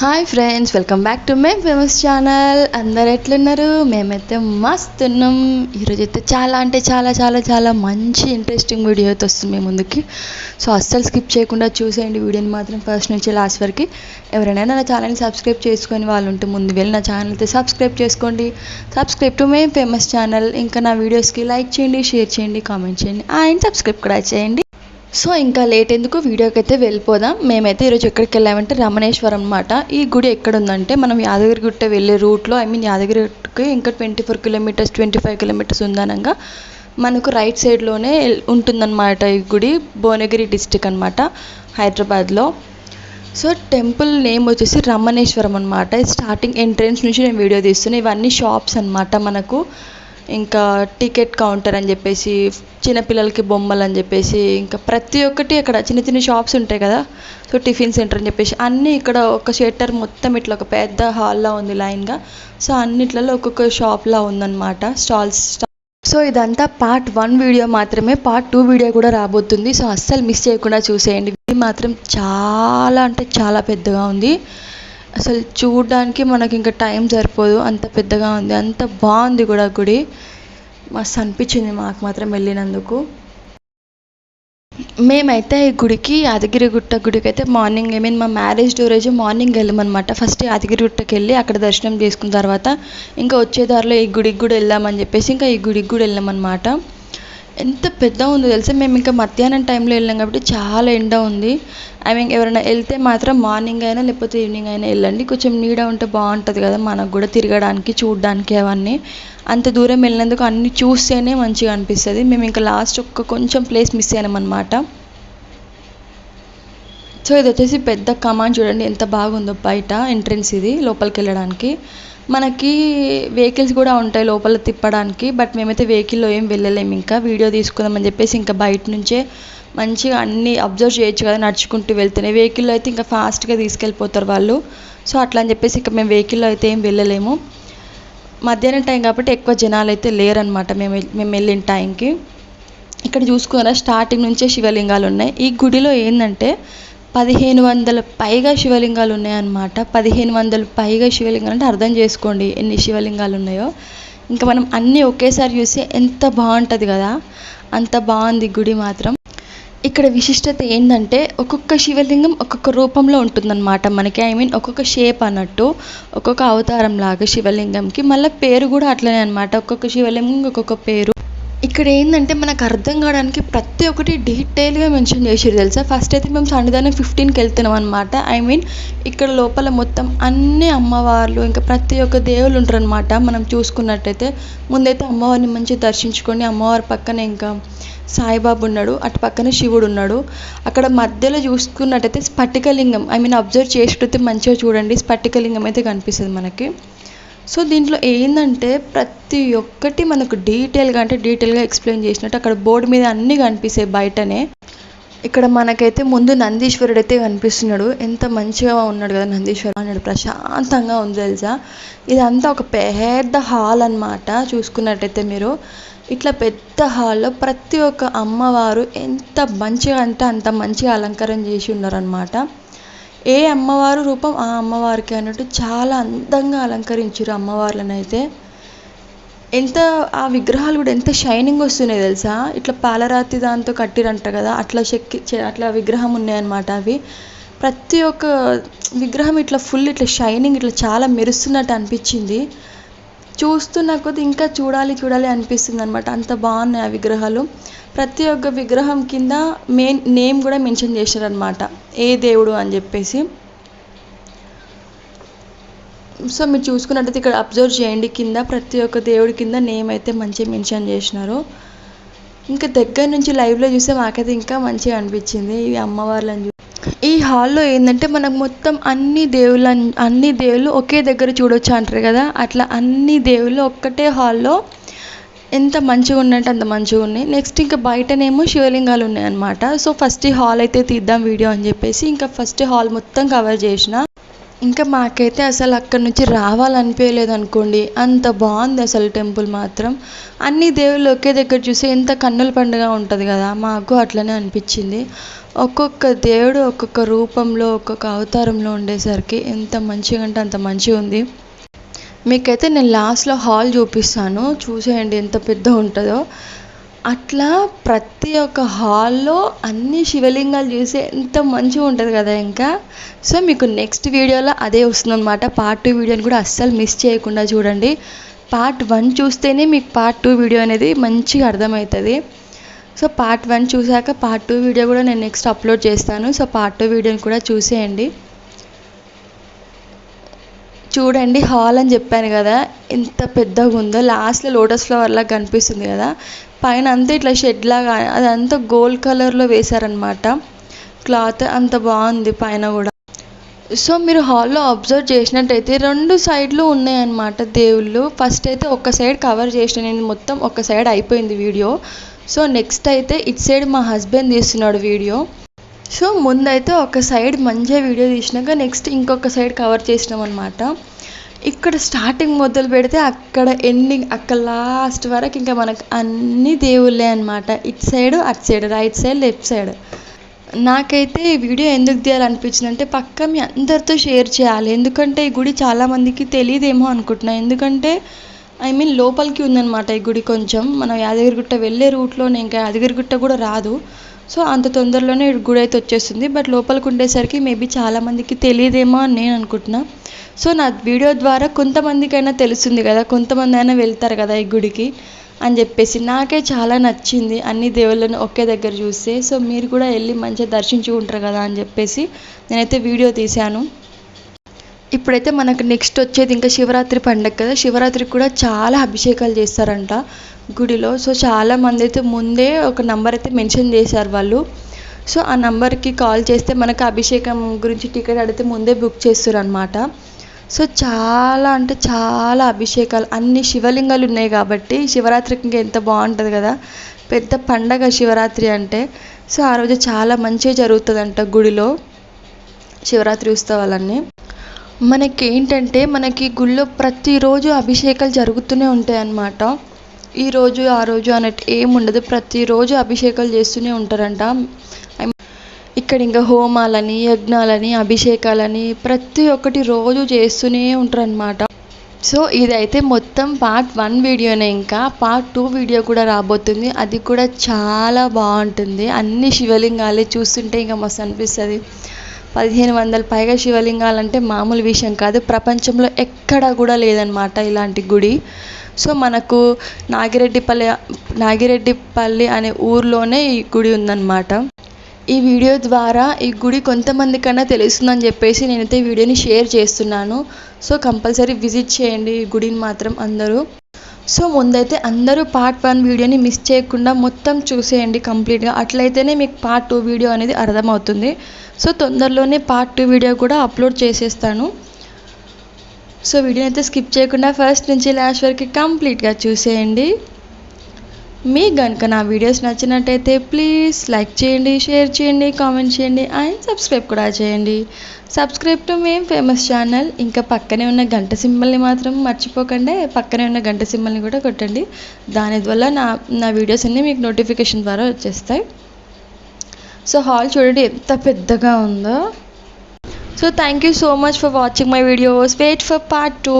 Hi friends welcome back to my famous channel అందరు ఎట్లున్నారు? మేమైతే మస్తు ఉన్నాం ఈరోజు అయితే చాలా అంటే చాలా చాలా చాలా మంచి ఇంట్రెస్టింగ్ వీడియో అయితే వస్తుంది మీ ముందుకి. సో అస్సలు స్కిప్ చేయకుండా చూసేయండి వీడియోని మాత్రం ఫస్ట్ నుంచి లాస్ట్ వరకు. ఎవరైనా నా ఛానల్ని సబ్స్క్రైబ్ చేసుకొని వాళ్ళు ఉంటే ముందు వెళ్ళి నా ఛానల్ అయితే సబ్స్క్రైబ్ చేసుకోండి. Subscribe to my famous channel ఇంకా నా వీడియోస్కి లైక్ చేయండి షేర్ చేయండి కామెంట్ చేయండి అండ్ సబ్స్క్రైబ్ కూడా చేయండి. సో ఇంకా లేట్ ఎందుకు? వీడియోకి అయితే వెళ్ళిపోదాం. మేమైతే ఈరోజు ఎక్కడికి వెళ్ళామంటే రమణేశ్వరం అనమాట ఈ గుడి ఎక్కడ ఉందంటే మనం యాదగిరిగుట్ట వెళ్ళే రూట్లో ఐ మీన్ యాదగిరిగుట్టకి ఇంకా twenty four kilometres twenty five kilometres ఉందనగా మనకు రైట్ సైడ్లోనే ఉంటుందన్నమాట ఈ గుడి భువనగిరి డిస్టిక్ అనమాట హైదరాబాద్లో. సో టెంపుల్ నేమ్ వచ్చేసి రమణేశ్వరం అనమాట స్టార్టింగ్ ఎంట్రన్స్ నుంచి నేను వీడియో తీస్తున్నాను ఇవన్నీ షాప్స్ అనమాట మనకు. ఇంకా టికెట్ కౌంటర్ అని చెప్పేసి చిన్నపిల్లలకి బొమ్మలు అని చెప్పేసి ఇంకా ప్రతి ఒక్కటి అక్కడ చిన్న చిన్న షాప్స్ ఉంటాయి కదా సో టిఫిన్ సెంటర్ అని చెప్పేసి అన్నీ ఇక్కడ ఒక షెటర్ మొత్తం ఇట్లా ఒక పెద్ద హాల్లా ఉంది లైన్గా సో అన్నిట్లలో ఒక్కొక్క షాప్లా ఉందన్నమాట స్టాల్స్ సో ఇదంతా పార్ట్ వన్ వీడియో మాత్రమే పార్ట్ టూ వీడియో కూడా రాబోతుంది. సో అస్సలు మిస్ చేయకుండా చూసేయండి. ఇది మాత్రం చాలా అంటే చాలా పెద్దగా ఉంది. అసలు చూడడానికి మనకి ఇంకా టైం సరిపోదు. అంత పెద్దగా ఉంది. అంత బాగుంది కూడా గుడి. మస్తు అనిపించింది మాకు మాత్రం వెళ్ళినందుకు. మేమైతే ఈ గుడికి యాదగిరిగుట్ట గుడికి అయితే మార్నింగ్ ఐ మీన్ మా మ్యారేజ్ డే రోజు మార్నింగ్ వెళ్ళామన్నమాట. ఫస్ట్ యాదగిరిగుట్టకి వెళ్ళి అక్కడ దర్శనం చేసుకున్న తర్వాత ఇంకా వచ్చే దారిలో ఈ గుడికి కూడా వెళ్దామని చెప్పేసి ఇంకా ఈ గుడికి కూడా వెళ్ళామన్నమాట. ఎంత పెద్ద ఉందో తెలుసా? మేము ఇంకా మధ్యాహ్నం టైంలో వెళ్ళాం కాబట్టి చాలా ఎండ ఉంది. ఐ మీన్ ఎవరైనా వెళ్తే మాత్రం మార్నింగ్ అయినా లేకపోతే ఈవినింగ్ అయినా వెళ్ళండి. కొంచెం నీడ ఉంటే బాగుంటుంది కదా మనకు కూడా తిరగడానికి చూడడానికి అవన్నీ. అంత దూరం వెళ్ళినందుకు అన్నీ చూస్తేనే మంచిగా అనిపిస్తుంది. మేము ఇంకా లాస్ట్ ఒక్క కొంచెం ప్లేస్ మిస్ అయ్యామన్నమాట సో ఇది వచ్చేసి పెద్ద కమాన్ చూడండి ఎంత బాగుందో బయట ఎంట్రన్స్ ఇది లోపలికి వెళ్ళడానికి. మనకి వెహికల్స్ కూడా ఉంటాయి లోపల తిప్పడానికి బట్ మేమైతే వెహికల్లో ఏం వెళ్ళలేము. ఇంకా వీడియో తీసుకుందామని చెప్పేసి ఇంకా బయట నుంచే మంచిగా అన్నీ అబ్జర్వ్ చేయొచ్చు కదా నడుచుకుంటూ వెళ్తేనే. వెహికల్లో అయితే ఇంకా ఫాస్ట్గా తీసుకెళ్ళిపోతారు వాళ్ళు. సో అట్లా అని చెప్పేసి ఇంకా మేము వెహికల్లో అయితే ఏం వెళ్ళలేము. మధ్యాహ్నం టైం కాబట్టి ఎక్కువ జనాలు అయితే లేరనమాట మేము మేము వెళ్ళిన టైంకి ఇక్కడ చూసుకున్నారా స్టార్టింగ్ నుంచే శివలింగాలు ఉన్నాయి. ఈ గుడిలో ఏంటంటే పదిహేను వందల పైగా శివలింగాలు ఉన్నాయన్నమాట. పదిహేను వందల పైగా శివలింగాలు అంటే అర్థం చేసుకోండి ఎన్ని శివలింగాలు ఉన్నాయో. ఇంకా మనం అన్నీ ఒకేసారి చూస్తే ఎంత బాగుంటుంది కదా. అంత బాగుంది గుడి మాత్రం. ఇక్కడ విశిష్టత ఏంటంటే ఒక్కొక్క శివలింగం ఒక్కొక్క రూపంలో ఉంటుందన్నమాట. మనకి ఐ మీన్ ఒక్కొక్క షేప్ అన్నట్టు ఒక్కొక్క అవతారం లాగా శివలింగంకి మళ్ళీ పేరు కూడా అట్లనే అనమాట ఒక్కొక్క శివలింగం ఒక్కొక్క పేరు. ఇక్కడ ఏంటంటే మనకు అర్థం కావడానికి ప్రతి ఒక్కటి డీటెయిల్గా మెన్షన్ చేసారు తెలుసా? ఫస్ట్ అయితే మేము సన్నిధానం ఫిఫ్టీన్కి వెళ్తున్నాం అనమాట ఐ మీన్ ఇక్కడ లోపల మొత్తం అన్ని అమ్మవార్లు ఇంకా ప్రతి ఒక్క దేవుళ్ళు ఉంటారు అనమాట మనం చూసుకున్నట్టయితే. ముందైతే అమ్మవారిని మంచిగా దర్శించుకొని అమ్మవారి పక్కన ఇంకా సాయిబాబు ఉన్నాడు అటు పక్కన శివుడు ఉన్నాడు. అక్కడ మధ్యలో చూసుకున్నట్టయితే స్ఫటికలింగం ఐ మీన్ అబ్జర్వ్ చేసినట్టయితే మంచిగా చూడండి. స్ఫటికలింగం అయితే కనిపిస్తుంది మనకి. సో దీంట్లో ఏంటంటే ప్రతి ఒక్కటి మనకు డీటెయిల్గా అంటే డీటెయిల్గా ఎక్స్ప్లెయిన్ చేసినట్టు అక్కడ బోర్డు మీద అన్నీ కనిపిస్తాయి బయటనే. ఇక్కడ మనకైతే ముందు నందీశ్వరుడు అయితే కనిపిస్తున్నాడు. ఎంత మంచిగా ఉన్నాడు కదా నందీశ్వరుడు. అన్నాడు ప్రశాంతంగా ఉంది తెలుసా? ఇదంతా ఒక పెద్ద హాల్ అనమాట చూసుకున్నట్టయితే మీరు. ఇట్లా పెద్ద హాల్లో ప్రతి ఒక్క అమ్మవారు ఎంత మంచిగా అంటే అంత మంచిగా అలంకారం చేసి ఉన్నారనమాట ఏ అమ్మవారు రూపం? ఆ అమ్మవారికి అన్నట్టు చాలా అందంగా అలంకరించారు అమ్మవార్లను అయితే ఎంత ఆ విగ్రహాలు కూడా ఎంత షైనింగ్ వస్తున్నాయి తెలుసా? ఇట్లా పాలరాతి దాంతో కట్టిరంట కదా అట్లా చెక్కి అట్లా విగ్రహం ఉన్నాయన్నమాట అవి. ప్రతి ఒక్క విగ్రహం ఇట్లా ఫుల్ ఇట్లా షైనింగ్ ఇట్లా చాలా మెరుస్తున్నట్టు అనిపించింది. చూస్తున్న కొద్ది ఇంకా చూడాలి చూడాలి అనిపిస్తుంది అనమాట అంత బాగున్నాయి ఆ విగ్రహాలు. ప్రతి ఒక్క విగ్రహం కింద మెయిన్ నేమ్ కూడా మెన్షన్ చేశారనమాట ఏ దేవుడు అని చెప్పేసి. సో మీరు చూసుకున్నట్టయితే ఇక్కడ అబ్జర్వ్ చేయండి. కింద ప్రతి ఒక్క దేవుడి కింద నేమ్ అయితే మంచిగా మెన్షన్ చేసినారు. ఇంకా దగ్గర నుంచి లైవ్లో చూస్తే మాకైతే ఇంకా మంచిగా అనిపించింది. ఇవి అమ్మవార్లను చూసి ఈ హాల్లో ఏంటంటే మనకు మొత్తం అన్ని దేవుళ్ళ అన్ని దేవుళ్ళు ఒకే దగ్గర చూడొచ్చు అంటారు కదా? అట్లా అన్ని దేవుళ్ళు ఒక్కటే హాల్లో ఎంత మంచిగా ఉన్నట్టు అంత మంచిగా ఉన్నాయి. నెక్స్ట్ ఇంకా బయటనేమో శివలింగాలు ఉన్నాయన్నమాట. సో ఫస్ట్ ఈ హాల్ అయితే తీద్దాం వీడియో అని చెప్పేసి ఇంకా ఫస్ట్ హాల్ మొత్తం కవర్ చేసిన ఇంకా మాకైతే అసలు అక్కడి నుంచి రావాలనిపించలేదు అనుకోండి అంత బాగుంది అసలు టెంపుల్ మాత్రం. అన్ని దేవుళ్ళు ఒకే దగ్గర చూసి ఎంత కన్నుల పండుగ ఉంటుంది కదా మాకు అట్లనే అనిపించింది. ఒక్కొక్క దేవుడు ఒక్కొక్క రూపంలో ఒక్కొక్క అవతారంలో ఉండేసరికి ఎంత మంచిగా అంటే అంత మంచిగా ఉంది. మీకైతే నేను లాస్ట్లో హాల్ చూపిస్తాను. చూసేయండి ఎంత పెద్ద ఉంటుందో. అట్లా ప్రతి ఒక్క హాల్లో అన్ని శివలింగాలు చూసి ఎంత మంచిగా ఉంటుంది కదా ఇంకా. సో మీకు నెక్స్ట్ వీడియోలో అదే వస్తుందన్నమాట. పార్ట్ టూ వీడియోని కూడా అస్సలు మిస్ చేయకుండా చూడండి. పార్ట్ వన్ చూస్తేనే మీకు పార్ట్ టూ వీడియో అనేది మంచిగా అర్థమవుతుంది. సో పార్ట్ వన్ చూసాక పార్ట్ టూ వీడియో కూడా నేను నెక్స్ట్ అప్లోడ్ చేస్తాను. సో పార్ట్ టూ వీడియోని కూడా చూసేయండి. చూడండి హాల్ అని చెప్పాను కదా. ఎంత పెద్దగా ఉందో. లాస్ట్లో లోటస్ ఫ్లవర్ లాగా కనిపిస్తుంది కదా. పైన అంతా ఇట్లా షెడ్ లాగా అదంతా గోల్డ్ కలర్లో వేశారనమాట క్లాత్ అంత బాగుంది పైన కూడా. సో మీరు హాల్లో అబ్జర్వ్ చేసినట్టయితే రెండు సైడ్లు ఉన్నాయన్నమాట దేవుళ్ళు. ఫస్ట్ అయితే ఒక సైడ్ కవర్ చేసిన నేను మొత్తం ఒక సైడ్ అయిపోయింది వీడియో. సో నెక్స్ట్ అయితే ఇటు సైడ్ మా హస్బెండ్ తీస్తున్నాడు వీడియో. సో ముందైతే ఒక సైడ్ మంచిగా వీడియో తీసినాక నెక్స్ట్ ఇంకొక సైడ్ కవర్ చేసినాం అనమాట ఇక్కడ స్టార్టింగ్ మొదలు పెడితే అక్కడ ఎండింగ్ అక్కడ లాస్ట్ వరకు ఇంకా మనకు అన్ని దేవుళ్ళే అనమాట ఇటు సైడ్ అటు side right side left side నాకైతే ఈ వీడియో ఎందుకు తీయాలనిపించింది అంటే పక్క మీ అందరితో షేర్ చేయాలి. ఎందుకంటే ఈ గుడి చాలామందికి తెలియదేమో అనుకుంటున్నా. ఎందుకంటే ఐ మీన్ లోపలికి ఉందన్నమాట ఈ గుడి కొంచెం. మనం యాదగిరిగుట్ట వెళ్ళే రూట్లోనే ఇంకా యాదగిరిగుట్ట కూడా రాదు. సో అంత తొందరలోనే గుడి అయితే వచ్చేస్తుంది. బట్ లోపలికి ఉండేసరికి మేబీ చాలామందికి తెలియదేమో అని నేను అనుకుంటున్నా. సో నా వీడియో ద్వారా కొంతమందికైనా తెలుస్తుంది కదా కొంతమంది అయినా వెళ్తారు కదా ఈ గుడికి అని చెప్పేసి. నాకే చాలా నచ్చింది అన్ని దేవుళ్ళను ఒకే దగ్గర చూస్తే. సో మీరు కూడా వెళ్ళి మంచిగా దర్శించుకుంటారు కదా అని చెప్పేసి నేనైతే వీడియో తీశాను. ఇప్పుడైతే మనకు నెక్స్ట్ వచ్చేది ఇంకా శివరాత్రి పండగ కదా. శివరాత్రికి కూడా చాలా అభిషేకాలు చేస్తారంట. గుడిలో. సో చాలామంది అయితే ముందే ఒక నంబర్ అయితే మెన్షన్ చేశారు వాళ్ళు. సో ఆ నంబర్కి కాల్ చేస్తే మనకు అభిషేకం గురించి టికెట్ అడిగితే ముందే బుక్ చేస్తారు అనమాట సో చాలా అంటే చాలా అభిషేకాలు. అన్ని శివలింగాలు ఉన్నాయి కాబట్టి శివరాత్రికి ఇంకా ఎంత బాగుంటుంది కదా. పెద్ద పండగ శివరాత్రి అంటే. సో ఆ రోజు చాలా మంచిగా జరుగుతుందంట గుడిలో శివరాత్రి ఉత్సవాలన్నీ. మనకి ఏంటంటే మనకి గుళ్ళో ప్రతిరోజు అభిషేకాలు జరుగుతూనే ఉంటాయి అన్నమాట ఈ రోజు ఆ రోజు అన్నట్టు ఏం ఉండదు ప్రతిరోజు అభిషేకాలు చేస్తూనే ఉంటారంట. ఇక్కడ ఇంకా హోమాలని యజ్ఞాలని అభిషేకాలని ప్రతి ఒక్కటి రోజు చేస్తూనే ఉంటారు అనమాట సో ఇదైతే మొత్తం పార్ట్ వన్ వీడియోనే ఇంకా. పార్ట్ టూ వీడియో కూడా రాబోతుంది. అది కూడా చాలా బాగుంటుంది. అన్ని శివలింగాలే చూస్తుంటే ఇంకా మస్తు అనిపిస్తుంది. పదిహేను వందల పైగా శివలింగాలు అంటే మామూలు విషయం కాదు. ప్రపంచంలో ఎక్కడా కూడా లేదనమాట ఇలాంటి గుడి. సో మనకు నాగిరెడ్డిపల్లి నాగిరెడ్డిపల్లి అనే ఊర్లోనే ఈ గుడి ఉందన్నమాట. ఈ వీడియో ద్వారా ఈ గుడి కొంతమంది కన్నా తెలుస్తుందని చెప్పేసి నేనైతే ఈ వీడియోని షేర్ చేస్తున్నాను. సో కంపల్సరీ విజిట్ చేయండి ఈ గుడిని మాత్రం అందరూ. సో ముందైతే అందరూ పార్ట్ వన్ వీడియోని మిస్ చేయకుండా మొత్తం చూసేయండి కంప్లీట్గా. అట్లయితేనే మీకు పార్ట్ టూ వీడియో అనేది అర్థమవుతుంది. సో తొందరలోనే పార్ట్ టూ వీడియో కూడా అప్లోడ్ చేసేస్తాను. సో వీడియోని అయితే స్కిప్ చేయకుండా ఫస్ట్ నుంచి లాస్ట్ వరకు కంప్లీట్గా చూసేయండి. మీకు కనుక నా వీడియోస్ నచ్చినట్టయితే ప్లీజ్ లైక్ చేయండి షేర్ చేయండి కామెంట్ చేయండి అండ్ సబ్స్క్రైబ్ కూడా చేయండి. సబ్స్క్రైబ్ టు మేం ఫేమస్ ఛానల్ ఇంకా పక్కనే ఉన్న గంట సింబల్ని మాత్రం మర్చిపోకండి. పక్కనే ఉన్న గంట సింబల్ని కూడా కొట్టండి. దాని వల్ల నా నా వీడియోస్ అన్నీ మీకు నోటిఫికేషన్ ద్వారా వచ్చేస్తాయి. సో హాల్ చూడండి ఎంత పెద్దగా ఉందో. So thank you so much for watching my videos wait for part two